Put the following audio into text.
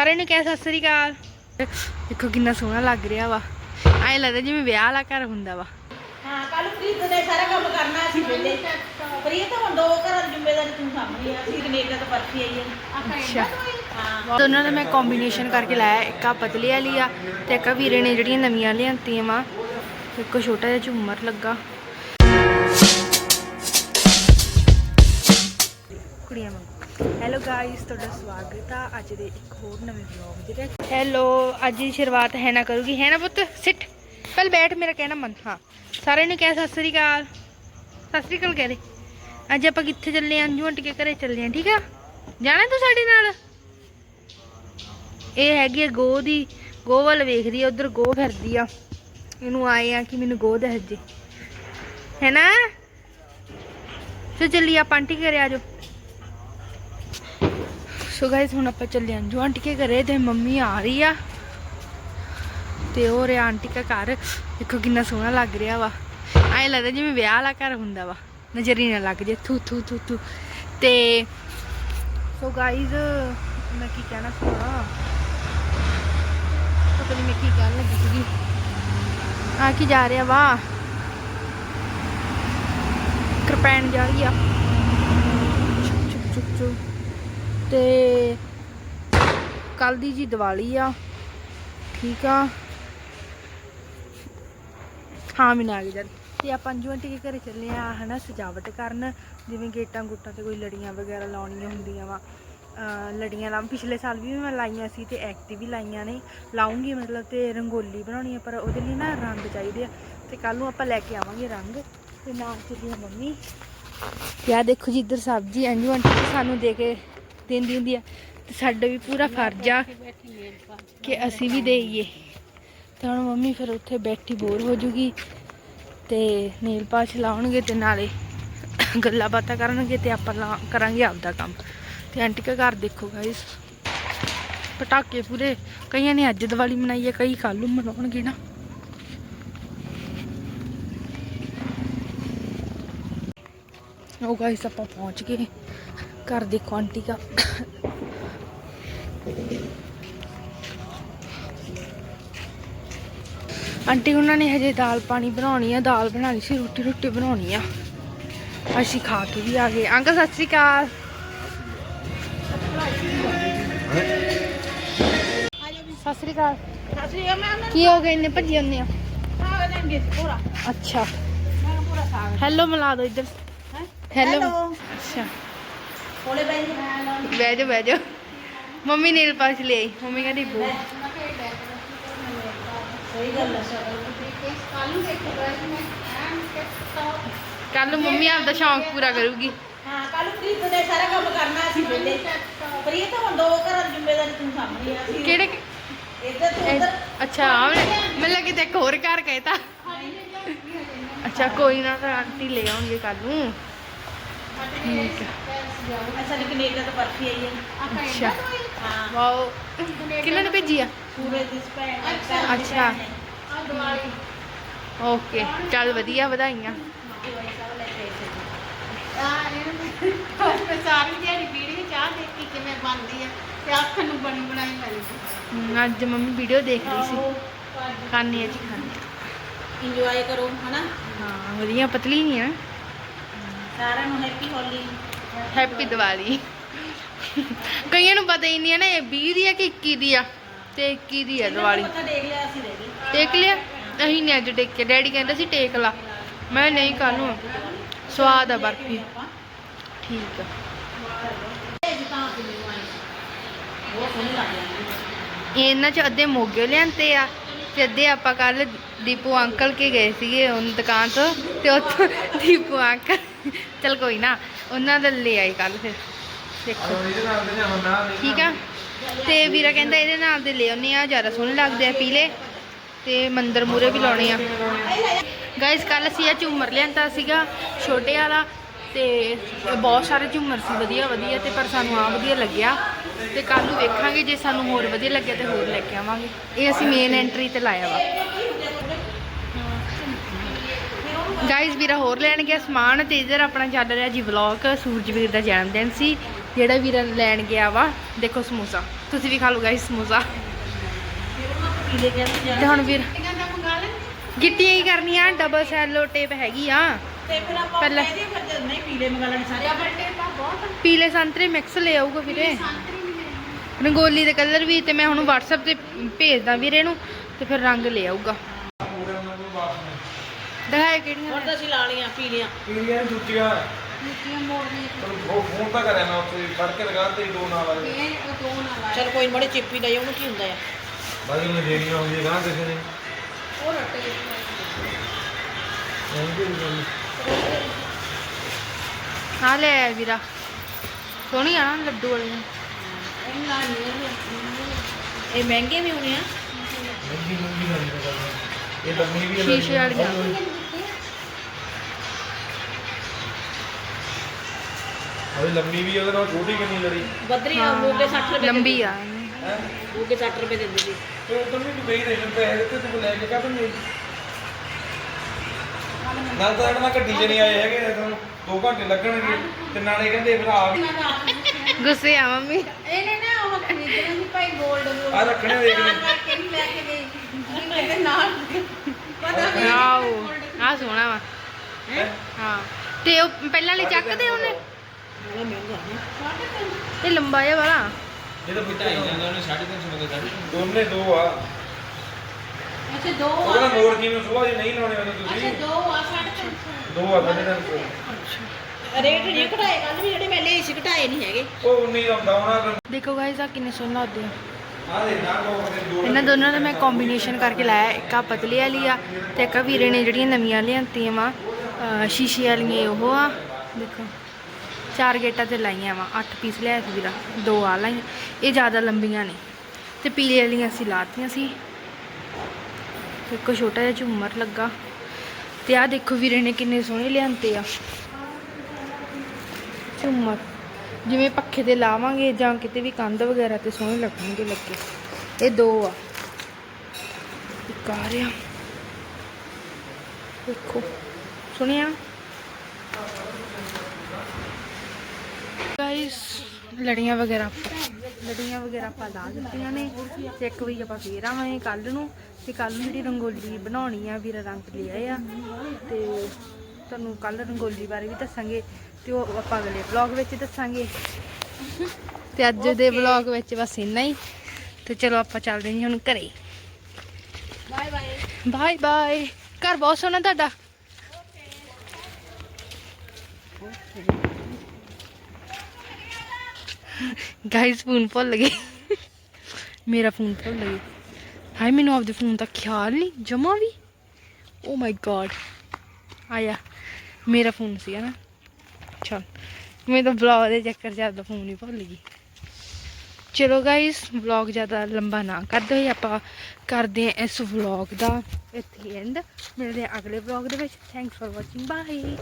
ਸਾਰਿਆਂ ਨੂੰ ਕਹਿ ਸਤਿ ਸ੍ਰੀ ਅਕਾਲ। ਦੇਖੋ ਕਿੰਨਾ ਸੋਹਣਾ ਲੱਗ ਰਿਹਾ ਵਾ। ਐਂ ਲੱਗਦਾ ਜਿਵੇਂ ਵਿਆਹ ਵਾਲਾ ਘਰ ਹੁੰਦਾ ਵਾ। ਹਾਂ ਕੱਲ ਪ੍ਰੀਤ ਨੇ ਸਾਰਾ ਕੰਮ ਕਰਨਾ ਅਸੀਂ ਵੇਲੇ ਪ੍ਰੀਤ ਹੁਣ ਦੋ ਘਰਾਂ ਦੀ ਜ਼ਿੰਮੇਵਾਰੀ ਤੂੰ ਸਾਹਮਣੇ ਆ ਅਸੀਂ ਕੈਨੇਡਾ ਤੋਂ ਪਰਚੀ ਆਈ ਹੈ ਅੱਛਾ। ਹਾਂ। ਦੋਨਾਂ ਦਾ ਮੈਂ ਕੰਬੀਨੇਸ਼ਨ ਕਰਕੇ ਲਾਇਆ ਇੱਕ ਆ ਪਤਲੀ ਵਾਲੀ ਆ ਤੇ ਇੱਕ ਆ ਵੀਰੇ ਨੇ ਜਿਹੜੀਆਂ ਨਵੀਆਂ ਲਿਆਂਤੀਆਂ ਵਾ। ਇੱਕ ਛੋਟਾ ਜਿਹਾ ਝੂਮਰ ਲੱਗਾ। ਕੁੜੀਆਂ ਵਾਂਗੂ। ਹੈਲੋ ਗਾਇਸ ਤੁਹਾਡਾ ਸਵਾਗਤ ਆ ਅੱਜ ਦੇ ਇੱਕ ਹੋਰ ਨਵੇਂ ਵਲੌਗ ਦੇ ਵਿੱਚ। ਹੈਲੋ ਅੱਜ ਦੀ ਸ਼ੁਰੂਆਤ ਹੈ ਨਾ ਕਰੂਗੀ, ਹੈ ਨਾ ਪੁੱਤ? ਸਿੱਟ ਪਹਿਲ ਬੈਠ ਮੇਰਾ ਕਹਿਣਾ ਮੰਨ, ਹਾਂ। ਸਾਰਿਆਂ ਨੂੰ ਕਹਿ ਸਤਿ ਸ੍ਰੀ ਅਕਾਲ। ਸਤਿ ਸ੍ਰੀ ਅਕਾਲ ਕਹਿ ਅੱਜ ਆਪਾਂ ਕਿੱਥੇ ਚੱਲੇ ਆਂ? ਅੰਜੂ ਆਂਟੀ ਕੇ ਘਰੇ ਚੱਲੇ ਆਂ, ਠੀਕ ਆ? ਜਾਣਾ ਤੂੰ ਸਾਡੇ ਨਾਲ? ਇਹ ਹੈਗੀ ਆ ਗੋ ਦੀ ਗੋ ਵੱਲ ਵੇਖਦੀ ਆ, ਉਧਰ ਗੋ ਫਿਰਦੀ ਆ। ਇਹਨੂੰ ਆਏ ਆ ਕਿ ਮੈਨੂੰ ਗੋ ਦੱਸ ਜੇ ਹੈਨਾ ਸੋ ਚੱਲੀ ਆਪਾਂ ਆਂਟੀ ਘਰੇ ਆਜੋ ਸੋ ਗਾਇਸ ਹੁਣ ਆਪਾਂ ਚੱਲੇ ਆਂ। ਆਂਟੀ ਕੇ ਘਰੇ, ਤੇ ਮੰਮੀ ਆ ਰਹੀ ਆ। ਤੇ ਉਹ ਰਿਆ ਆਂਟੀ ਦਾ ਘਰ। ਦੇਖੋ ਕਿੰਨਾ ਸੋਹਣਾ ਲੱਗ ਰਿਹਾ ਵਾ। ਐਂ ਲੱਗਦਾ ਜਿਵੇਂ ਵਿਆਹ ਵਾਲਾ ਘਰ ਹੁੰਦਾ ਵਾ। ਨਜ਼ਰੀ ਨਾ ਲੱਗ ਜੇ। ਥੂ ਥੂ ਥੂ ਥੂ। ਤੇ ਸੋ ਗਾਇਜ਼ ਮੈਂ ਕੀ ਕਹਿਣਾ ਸੀ ਪਤਾ ਨਹੀਂ ਮੈਂ ਕੀ ਕਹਿਣ ਲੱਗੀ ਸੀਗੀ। ਆ ਕੀ ਜਾ ਰਿਹਾ ਵਾ। ਕਿਰਪੈਨ ਜਾ ਰਹੀ ਆ। ਚੁੱਕ ਚੁੱਕ ਚੁੱਕ। ਤੇ ਕੱਲ ਦੀ ਜੀ ਦੀਵਾਲੀ ਆ, ਠੀਕ ਆ। ਹਾਂ, ਮੈਨੂੰ ਆ ਜਦ ਤੇ ਆਪਾਂ ਅੰਜੂ ਆਂਟੀ ਦੇ ਘਰੇ ਚੱਲੇ ਆ, ਹਨਾ, ਸਜਾਵਟ ਕਰਨ। ਜਿਵੇਂ ਗੇਟਾਂ ਗੁੱਟਾਂ ਤੇ ਕੋਈ ਲੜੀਆਂ ਵਗੈਰਾ ਲਾਉਣੀਆਂ ਹੁੰਦੀਆਂ ਵਾ। ਲੜੀਆਂ ਲਾ ਪਿਛਲੇ ਸਾਲ ਵੀ ਮੈਂ ਲਾਈਆਂ ਸੀ ਤੇ ਐਕਟਿਵ ਵੀ ਲਾਈਆਂ ਨੇ। ਲਾਉਂਗੀ ਮਤਲਬ ਤੇ ਰੰਗੋਲੀ ਬਣਾਉਣੀ ਆ, ਪਰ ਉਹਦੇ ਲਈ ਨਾ ਰੰਗ ਚਾਹੀਦੇ ਆ। ਤੇ ਕੱਲ ਨੂੰ ਆਪਾਂ ਲੈ ਕੇ ਆਵਾਂਗੇ ਰੰਗ। ਤੇ ਨਾਲ ਚੱਲੀ ਮੰਮੀ। ਤੇ ਦੇਖੋ ਜੀ, ਇੱਧਰ ਸਬਜ਼ੀ, ਅੰਜੂ ਆਂਟੀ ਸਾਨੂੰ ਦੇ ਕੇ ਦਿੰਦੀ ਹੁੰਦੀ ਆ। ਤੇ ਸਾਡਾ ਵੀ ਪੂਰਾ ਫਰਜ਼ ਆ ਕਿ ਅਸੀਂ ਵੀ ਦੇਈਏ। ਤੇ ਹੁਣ ਮੰਮੀ ਫਿਰ ਉੱਥੇ ਬੈਠੀ ਬੋਰ ਹੋ ਜੂਗੀ ਤੇ ਨੀਲ ਪਾਸ਼ ਲਾਉਣਗੇ ਤੇ ਨਾਲੇ ਗੱਲਾਂ ਬਾਤਾਂ ਕਰਨਗੇ ਤੇ ਆਪਾਂ ਲਾ- ਕਰਾਂਗੇ ਆਪਦਾ ਕੰਮ। ਤੇ ਆਂਟੀ ਦਾ ਘਰ ਦੇਖੋ ਗਾਇਸ ਪਟਾਕੇ ਪੂਰੇ, ਕਈਆਂ ਨੇ ਅੱਜ ਦੀਵਾਲੀ ਮਨਾਈ ਹੈ ਕਈ ਕੱਲ ਨੂੰ ਮਨਾਉਣਗੇ ਨਾ। ਉਹ ਗਾਇਸ ਆਪਾਂ ਪਹੁੰਚ ਗਏ। ਘਰ ਦੇਖੋ ਆਂਟੀ ਦਾ। ਆਂਟੀ ਉਹਨਾਂ ਨੇ ਹਜੇ ਦਾਲ ਪਾਣੀ ਬਣਾਉਣੀ ਆ ਦਾਲ ਬਣਾਣੀ ਸੀ ਰੋਟੀ ਰੋਟੀ ਬਣਾਉਣੀ ਆ। ਅਸੀਂ ਖਾ ਕੇ ਵੀ ਆ ਗਏ। ਅੰਕਲ ਸਤਿ ਸ਼੍ਰੀ ਅਕਾਲ। ਸਤਿ ਸ਼੍ਰੀ ਅਕਾਲ। ਕੀ ਹੋ ਗਏ ਨੇ ਭੱਜੀ ਜਾਂਦੇ ਆ ਅੱਛਾ। ਹੈਲੋ ਮਿਲਾ ਦਿਓ ਇੱਧਰ। ਹੈਲੋ. ਅੱਛਾ। ਕੋਲੇ ਬੈਠ ਜਾ। ਬਹਿ ਜਾ ਬਹਿ ਜਾ। ਮੰਮੀ ਨੇਲ ਪਾਲਿਸ਼ ਲਈ ਆਈ। ਮੰਮੀ ਕਹਿੰਦੀ ਬੋ। ਸਹੀ ਗੱਲ ਹੈ ਕੱਲ ਨੂੰ ਮੰਮੀ ਆਪਦਾ ਸ਼ੌਂਕ ਪੂਰਾ ਕਰੂਗੀ। ਹਾਂ ਕੱਲ ਪ੍ਰੀਤ ਨੇ ਸਾਰਾ ਕੰਮ ਕਰਨਾ ਅਸੀਂ ਵੇਲੇ ਪ੍ਰੀਤ ਹੁਣ ਦੋ ਘਰਾਂ ਦੀ ਜ਼ਿੰਮੇਵਾਰੀ ਤੂੰ ਸਾਹਮਣੇ ਆ ਅਸੀਂ ਕਿਹੜੇ ਇੱਧਰ ਤੋਂ ਉੱਧਰ। ਅੱਛਾ ਆਵਣੇ ਮੈਨੂੰ ਲੱਗੇ ਤੇ ਇੱਕ ਹੋਰ ਘਰ ਕਹਿਤਾ। ਅੱਛਾ ਕੋਈ ਨਾ ਤਾਂ ਆਂਟੀ ਲੈ ਆਉਣਗੇ ਕੱਲ ਨੂੰ। ਠੀਕ ਹੈ। ਅਸਾਂ ਕੈਨੇਡਾ ਤੋਂ ਪਰਚੀ ਆਈ ਹੈ। ਅੱਛਾ। ਵਾਓ। ਨੇ ਭੇਜੀ ਆ? ਪੂਰੇ ਦਿਸ ਪੈ ਅੱਛਾ। ਓਕੇ। ਚੱਲ ਵਧੀਆ ਵਧਾਈਆਂ। ਸਾਰੀ ਦਿਹਾੜੀ ਵੀਡੀਓ ਚਾਹ ਦੇਖ ਕੇ ਕਿਵੇਂ ਬਣਦੀ ਆ ਤੇ ਅੱਖ ਨੂੰ ਬਣੀ ਬਣਾਈ ਮਿਲਦੀ ਹਮ, ਅੱਜ ਮੰਮੀ ਵੀਡੀਓ ਦੇਖ ਰਹੀ ਸੀ। ਖਾਣੀ ਹੈ ਜੀ ਖਾਣੀ ਇੰਜੋਏ ਕਰੋ ਹਨਾ? ਹਾਂ ਵਧੀਆ ਪਤਲੀ ਨਹੀਂ ਹੈ ਸਾਰਿਆਂ ਨੂੰ ਹੈਪੀ ਹੋਲੀ। ਹੈਪੀ ਦੀਵਾਲੀ। ਕਈਆਂ ਨੂੰ ਪਤਾ ਹੀ ਨਹੀਂ ਹੈ ਨਾ ਇਹ 20 ਦੀ ਹੈ ਕਿ 21 ਦੀ ਆ? ਤੇ 21 ਦੀ ਹੈ ਦੀਵਾਲੀ। ਪਤਾ ਦੇਖ ਲਿਆ ਅਸੀਂ ਰਹਿ ਗਏ ਟੇਕ ਲਿਆ? ਅਸੀਂ ਨੇ ਅੱਜ ਟੇਕ ਕੇ ਡੈਡੀ ਕਹਿੰਦਾ ਸੀ ਟੇਕ ਲਾ। ਮੈਂ ਨਹੀਂ ਕੱਲ ਨੂੰ। ਸਵਾਦ ਆ ਬਰਫੀ। ਠੀਕ ਆ। ਇਹਨਾਂ ਚ ਅੱਧੇ ਮੋਗੇ ਲਿਆਂਤੇ ਆ। ਤੇ ਅੱਧੇ ਆਪਾਂ ਕੱਲ ਦੀਪੂ ਅੰਕਲ ਕੇ ਗਏ ਸੀਗੇ ਉਹ ਦੁਕਾਨ ਤੋਂ। ਤੇ ਉੱਥੋਂ ਦੀਪੂ ਅੰਕਲ ਚਲ ਕੋਈ ਨਾ ਉਹਨਾਂ ਦਾ ਲੈ ਆਈ ਕੱਲ ਫਿਰ। ਦੇਖੋ। ਠੀਕ ਆ? ਤੇ ਵੀਰਾ ਕਹਿੰਦਾ ਇਹਦੇ ਨਾਲ ਦੇ ਲੈ ਆਉਨੇ ਆ ਜ਼ਿਆਦਾ ਸੋਹਣੇ ਲੱਗਦੇ ਆ ਪੀਲੇ। ਤੇ ਮੰਦਰ ਮੂਰੇ ਵੀ ਲਾਉਣੇ ਆ। ਗਾਇਸ ਕੱਲ ਅਸੀਂ ਇਹ ਝੂਮਰ ਲਿਆਂਦਾ ਸੀਗਾ ਛੋਟੇ ਵਾਲਾ। ਤੇ ਬਹੁਤ ਸਾਰੇ ਝੂਮਰ ਸੀ ਵਧੀਆ ਵਧੀਆ ਤੇ ਪਰ ਸਾਨੂੰ ਆ ਵਧੀਆ ਲੱਗਿਆ। ਤੇ ਕੱਲ ਨੂੰ ਵੇਖਾਂਗੇ ਜੇ ਸਾਨੂੰ ਹੋਰ ਵਧੀਆ ਲੱਗਿਆ ਤੇ ਹੋਰ ਲੈ ਕੇ ਆਵਾਂਗੇ। ਇਹ ਅਸੀਂ ਮੇਨ ਐਂਟਰੀ ਤੇ ਲਾਇਆ ਵਾ। ਗਾਇਸ ਵੀਰਾ ਹੋਰ ਲੈਣ ਗਿਆ ਸਮਾਨ ਤੇ ਇਧਰ ਆਪਣਾ ਚੱਲ ਰਿਹਾ ਜੀ ਵਲੌਗ ਸੂਰਜਵੀਰ ਦਾ ਜਨਮ ਦਿਨ ਸੀ। ਜਿਹੜਾ ਵੀਰਾ ਲੈਣ ਗਿਆ ਵਾ ਦੇਖੋ ਸਮੋਸਾ। ਤੁਸੀਂ ਵੀ ਖਾ ਲਓ ਗਾਇਸ ਸਮੋਸਾ। ਤੇ ਹੁਣ ਵੀਰ ਗਿੱਟੀਆਂ ਹੀ ਕਰਨੀਆਂ ਡਬਲ ਸੈਲੋ ਟੇਪ ਹੈਗੀ ਆ। ਤੇ ਫਿਰ ਆਪਾਂ ਪਹਿਲਾਂ- ਨਹੀਂ ਪੀਲੇ ਮੰਗਾ ਲੈਣੇ ਸਾਰੇ। ਡਬਲ ਟੇਪ ਆ ਬਹੁਤ। ਪੀਲੇ ਸੰਤਰੇ ਮਿਕਸ ਲੈ ਆਊਗਾ ਵੀਰੇ। ਰੰਗੋਲੀ ਦੇ ਕਲਰ ਵੀ ਤੇ ਮੈਂ ਹੁਣ WhatsApp ਤੇ ਭੇਜਦਾ ਵੀਰੇ ਨੂੰ ਤੇ ਫਿਰ ਰੰਗ ਲੈ ਆਊਗਾ। ਦਿਖਾਏ ਕਿਹੜੀਆਂ ਹੁਣ ਤਾਂ ਅਸੀਂ ਲਾ ਲਈਆਂ ਪੀਲੀਆਂ ਪੀੜੀਆਂ ਦੂਜੀਆਂ ਮੁੱਕੀਆਂ ਮੋੜਨੀ ਉਹ ਫੋਨ ਤਾਂ ਕਰਿਆ ਮੈਂ ਉੱਥੇ ਫੜ ਕੇ ਲਗਾ ਤੇ ਦੋ ਨਾਲ ਵਾਲੇ ਇਹ ਉਹ ਦੋ ਨਾਲ ਆਏ ਚਲ ਕੋਈ ਬੜੇ ਚਿੱਪੀ ਲਈ ਉਹਨੂੰ ਕੀ ਹੁੰਦਾ ਆ? ਬਾਈ ਉਹਨੇ ਦੇਣੀਆਂ ਹੁੰਦੀਆਂ ਗਾਂ ਕਿਸੇ ਨੇ। ਉਹ ਰੱਟੇ ਐਂਦੀ ਗੱਲ ਆ? ਲੈ ਆਇਆ ਵੀਰਾ। ਸੋਹਣੀ ਆ ਨਾ ਲੱਡੂ ਵਾਲੀਆਂ। ਇਹ ਮਹਿੰਗੇ ਵੀ ਹੋਣੇ ਆ ਮਹਿੰਗੀ ਮਹਿੰਗੀ ਇਹ ਲੰਮੀ ਵੀ ਹੈ ਸ਼ੀਸ਼ੇ ਵਾਲੀਆਂ। ਅਰੇ ਲੰਮੀ ਵੀ ਉਹਦੇ ਨਾਲ ਛੋਟੀ ਕਿੰਨੀ ਲੜੀ? ਬੱਦਰੀ ਆ ਮੋਗੇ 60 ਰੁਪਏ ਲੰਬੀ ਆ। ਹੈ? ਮੋਗੇ 60 ਰੁਪਏ ਦਿੰਦੇ ਸੀ। ਤੇ ਉਹ ਤਾਂ ਵੀ ਤੂੰ ਦੇਈ ਦੇ ਪੈਸੇ ਦਿੱਤੇ ਤੂੰ ਲੈ ਕੇ ਕਾਹਤੋਂ ਨਹੀਂ? ਨਾਲ ਤਾਂ ਇਹਨਾਂ ਗੱਡੀ 'ਚ ਨਹੀਂ ਆਏ ਹੈਗੇ ਤੁਹਾਨੂੰ 2 ਘੰਟੇ ਲੱਗਣਗੇ ਤੇ ਨਾਲੇ ਕਹਿੰਦੇ ਭਰਾ ਗੁੱਸੇ ਆ ਮੰਮੀ। ਇਹਨੇ ਨਾ ਉਹ ਖਰੀਦਣਾ ਸੀ ਭਾਈ 골ਡ 골ਡ ਆ ਰੱਖਣੇ ਦੇਖ ਲੈ ਲੈ ਕੇ ਮੇਰੇ ਨਾਲ। ਪਤਾ ਵੀ ਆਓ ਆ ਸੋਹਣਾ ਵਾ। ਹੈਂ? ਹਾਂ। ਤੇ ਉਹ ਪਹਿਲਾਂ ਵਾਲੀ ਚੱਕਦੇ ਉਹਨੇ। ਬੜਾ ਮਹਿੰਗਾ ਹੈ ਇਹ ਲੰਬਾ ਜਿਹਾ ਵਾਲਾ। ਇਹ ਤਾਂ ਪਿੱਛੇ ਜਾਂਦਾ ਉਹਨੇ 350 ਦੇ ਦੋਨੇ ਦੋ ਆ। ਅੱਛਾ ਦੋ ਉਹ ਆ। ਕਹਿੰਦਾ ਮੋਰ ਜੀ ਨੂੰ ਸੁਬਾਹ ਜੀ ਨਹੀਂ ਲਾਉਣੇ ਉਹਨੇ ਅੱਛਾ ਤੁਸੀਂ ਦੋ ਆ ਸਾਢੇ ਤਿੰਨ ਸੌ। ਦੋ ਆ ਸਾਡੇ ਨਾਲ ਰੇਟ ਨਹੀਂ ਘਟਾਏ ਕੱਲ ਵੀ ਜਿਹੜੇ ਮੈਂ ਲਏ ਸੀ ਘਟਾਏ ਨਹੀਂ ਹੈਗੇ। ਉਹ ਨਹੀਂ ਲਾਉਂਦਾ ਉਹਨਾਂ ਦਾ ਦੇਖੋ ਗਾਇਸ ਆ ਕਿੰਨੇ ਸੋਹਣੇ ਲੱਗਦੇ ਆ। ਆ ਦੇ ਨਾ ਕੋ ਦੋ ਇਹਨਾਂ ਦੋਨਾਂ ਦਾ ਮੈਂ ਕੰਬੀਨੇਸ਼ਨ ਕਰਕੇ ਲਾਇਆ, ਇੱਕ ਆ ਪਤਲੀ ਵਾਲੀ ਆ ਤੇ ਇੱਕ ਆ ਵੀਰੇ ਨੇ ਜਿਹੜੀਆਂ ਨਵੀਆਂ ਲਿਆਂਤੀਆਂ ਵਾ ਸ਼ੀਸ਼ੇ ਵਾਲੀਆਂ ਉਹ ਆ, ਦੇਖੋ, ਚਾਰ ਗੇਟਾਂ ਤੇ ਲਾਈਆਂ ਵਾ, ਅੱਠ ਪੀਸ ਲਿਆ ਸੀ ਵੀਰਾ, ਦੋ ਆ ਲਾਈਆਂ, ਇਹ ਜ਼ਿਆਦਾ ਲੰਬੀਆਂ ਨੇ ਤੇ ਪੀਲੇ ਵਾਲੀਆਂ ਅਸੀਂ ਲਾਤੀਆਂ ਸੀ। ਇੱਕ ਛੋਟਾ ਜਿਹਾ ਝੂਮਰ ਲੱਗਾ ਤੇ ਆ ਦੇਖੋ ਵੀਰੇ ਨੇ ਕਿੰਨੇ ਸੋਹਣੇ ਲਿਆਂਤੇ ਆ। ਝੂਮਰ। ਜਿਵੇਂ ਪੱਖੇ ਤੇ ਲਾਵਾਂਗੇ ਜਾਂ ਕਿਤੇ ਵੀ ਕੰਧ ਵਗੈਰਾ ਤੇ ਸੋਹਣੇ ਲੱਗਣਗੇ ਲੱਗੇ। ਇਹ ਦੋ ਆ। ਇੱਕ ਆ ਰਿਹਾ। ਦੇਖੋ। ਸੁਣਿਆ? ਗਾਇਸ ਲੜੀਆਂ ਵਗੈਰਾ ਲੜੀਆਂ ਵਗੈਰਾ ਆਪਾਂ ਲਾ ਦਿੱਤੀਆਂ ਨੇ। ਤੇ ਇੱਕ ਵਜੇ ਆਪਾਂ ਫੇਰ ਆਵਾਂਗੇ ਕੱਲ ਨੂੰ। ਤੇ ਕੱਲ ਨੂੰ ਜਿਹੜੀ ਰੰਗੋਲੀ ਬਣਾਉਣੀ ਆ, ਵੀਰਾ ਰੰਗ ਲਿਆ ਆ ਤੇ ਤੁਹਾਨੂੰ ਕੱਲ ਰੰਗੋਲੀ ਬਾਰੇ ਵੀ ਦੱਸਾਂਗੇ। ਤੇ ਉਹ ਆਪਾਂ ਅਗਲੇ ਵਲੌਗ ਵਿੱਚ ਦੱਸਾਂਗੇ। ਤੇ ਅੱਜ ਦੇ ਵਲੌਗ ਵਿੱਚ ਬਸ ਇੰਨਾ ਹੀ। ਤੇ ਚਲੋ ਆਪਾਂ ਚੱਲਦੇ ਹਾਂ ਹੁਣ ਘਰੇ। ਬਾਏ ਬਾਏ ਬਾਏ ਬਾਏ ਘਰ ਬਹੁਤ ਸੋਹਣਾ ਤੁਹਾਡਾ। ਗਾਇਸ ਫੋਨ ਭੁੱਲ ਗਏ। ਮੇਰਾ ਫੋਨ ਭੁੱਲ ਗਏ। ਹਾਏ ਮੈਨੂੰ ਆਪਦੇ ਫੋਨ ਦਾ ਖਿਆਲ ਨਹੀਂ ਜਮਾ ਵੀ। ਓ ਮਾਈ ਗॉड ਆਇਆ। ਮੇਰਾ ਫੋਨ ਸੀ ਨਾ। ਮੈਂ ਤਾਂ ਬਲੌਗ ਦੇ ਚੱਕਰ 'ਚ ਆਪਦਾ ਫੋਨ ਹੀ ਭੁੱਲ ਗਈ। ਚਲੋ ਗਾਇਸ ਵਲੌਗ ਜ਼ਿਆਦਾ ਲੰਬਾ ਨਾ ਕਰਦੇ ਹੋਏ ਆਪਾਂ ਕਰਦੇ ਹਾਂ ਇਸ ਵਲੌਗ ਦਾ ਇੱਥੇ ਐਂਡ ਮਿਲਦੇ ਹਾਂ ਅਗਲੇ ਵਲੌਗ ਦੇ ਵਿੱਚ। Thanks for watching bye